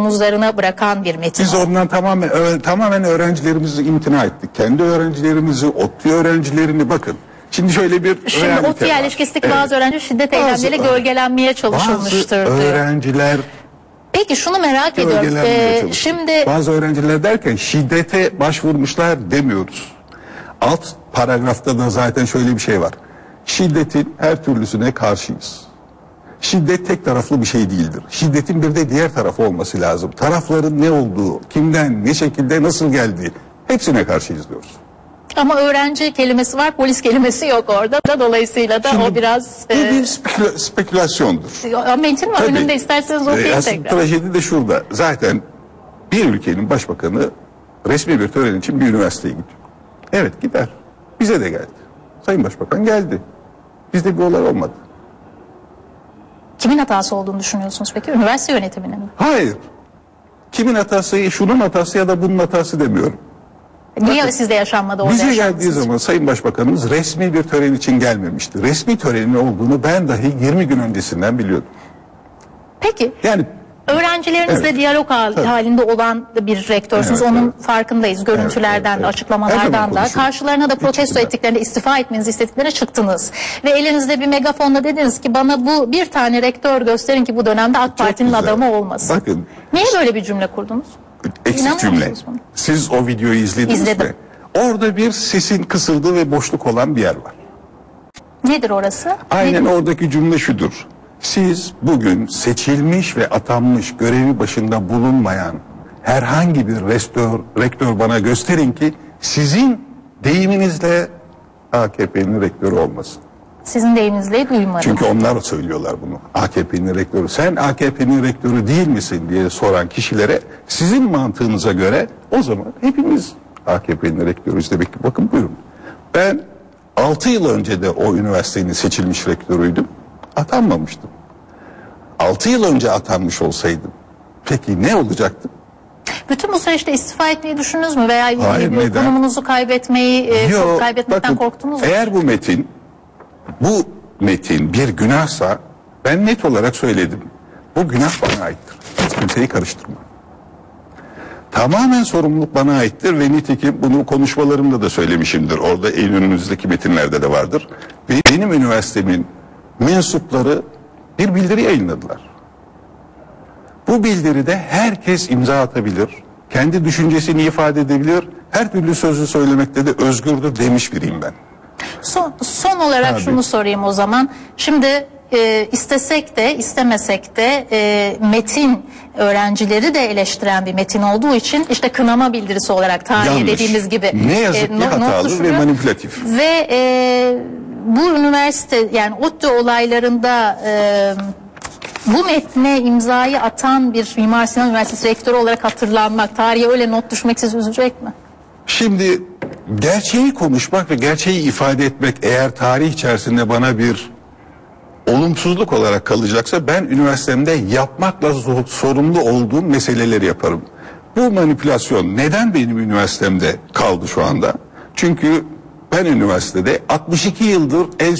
omuzlarına bırakan bir metin. Biz ondan tamamen ö- tamamen öğrencilerimizi imtina ettik. Kendi öğrencilerimizi, ODTÜ öğrencilerini bakın. Şimdi şöyle bir Şimdi realite ODTÜ var. Evet. bazı öğrenci şiddet Bazı- eylemleriyle gölgelenmeye çalışılmıştır Bazı diyor. öğrenciler Peki şunu merak ediyorum. gölgelenmeye Ee, çalışıyor. şimdi Bazı öğrenciler derken şiddete başvurmuşlar demiyoruz. Alt paragrafta da zaten şöyle bir şey var. Şiddetin her türlüsüne karşıyız. Şiddet tek taraflı bir şey değildir. Şiddetin bir de diğer tarafı olması lazım. Tarafların ne olduğu, kimden, ne şekilde, nasıl geldiği hepsine karşıyız diyoruz. ama öğrenci kelimesi var, polis kelimesi yok orada da dolayısıyla da o Şimdi biraz Bu e, bir speküla- spekülasyondur. Metin var Tabii. önümde isterseniz Ee, okuyayım Aslında tekrar. trajedi de şurada. Zaten bir ülkenin başbakanı resmi bir tören için bir üniversiteye gidiyor. Evet gider. Bize de geldi. Sayın Başbakan geldi. Bizde bir olay olmadı. Kimin hatası olduğunu düşünüyorsunuz peki? Üniversite yönetiminin mi? Hayır. Kimin hatası, şunun hatası ya da bunun hatası demiyorum. Niye sizde yaşanmadı orada Bize geldiği zaman Sayın Başbakanımız resmi bir tören için gelmemişti. Resmi törenin olduğunu ben dahi 20 gün öncesinden biliyordum. Peki Yani öğrencilerinizle Evet. diyalog hal- Tabii. halinde olan bir rektörsünüz. Evet, Onun evet. farkındayız. Görüntülerden Evet, de evet, evet. Her açıklamalardan da. Karşılarına da protesto şüphe. ettiklerinde istifa etmenizi istediklerine çıktınız. Ve elinizde bir megafonla dediniz ki bana bu bir tane rektör gösterin ki bu dönemde AK Parti'nin adamı olmasın. Bakın Niye böyle bir cümle kurdunuz? eksik cümle. buna? Siz o videoyu izlediniz İzledim. mi? Orada bir sesin kısıldığı ve boşluk olan bir yer var. Nedir orası? Aynen Nedir? oradaki cümle şudur. Siz bugün seçilmiş ve atanmış görevi başında bulunmayan herhangi bir rektör, rektör bana gösterin ki sizin deyiminizle AKP'nin rektörü olmasın. Sizin deyiminizle duymadım. Çünkü onlar söylüyorlar bunu. AKP'nin rektörü. Sen AKP'nin rektörü değil misin diye soran kişilere sizin mantığınıza göre o zaman hepimiz AKP'nin rektörüyüz demek ki bakın buyurun. Ben 6 yıl önce de o üniversitenin seçilmiş rektörüydüm. Atanmamıştım. 6 yıl önce atanmış olsaydım peki ne olacaktı? Bütün bu süreçte istifa etmeyi düşündünüz mü? Veya Hayır, neden? konumunuzu kaybetmeyi, e, Yo, kaybetmekten bakın, korktunuz mu? Eğer bu metin bu metin bir günahsa ben net olarak söyledim. Bu günah bana aittir. Hiç kimseyi karıştırma. Tamamen sorumluluk bana aittir ve nitekim bunu konuşmalarımda da söylemişimdir. Orada önümüzdeki metinlerde de vardır. Ve benim üniversitemin mensupları bir bildiri yayınladılar. Bu bildiride herkes imza atabilir, kendi düşüncesini ifade edebilir, her türlü sözü söylemekte de özgürdür demiş biriyim ben. Son, son olarak Tabii. şunu sorayım o zaman. Şimdi e, istesek de istemesek de e, metin öğrencileri de eleştiren bir metin olduğu için işte kınama bildirisi olarak Yanlış. dediğimiz gibi Ne yazık ki no- not hatalı ve manipülatif. Ve e, bu üniversite yani ODTÜ olaylarında e, bu metne imzayı atan bir Mimar Sinan Üniversitesi rektörü olarak hatırlanmak, tarihe öyle not düşmek sizi üzecek mi? Şimdi gerçeği konuşmak ve gerçeği ifade etmek eğer tarih içerisinde bana bir olumsuzluk olarak kalacaksa ben üniversitemde yapmakla sorumlu olduğum meseleleri yaparım. Bu manipülasyon neden benim üniversitemde kaldı şu anda? Çünkü ben üniversitede 62 yıldır el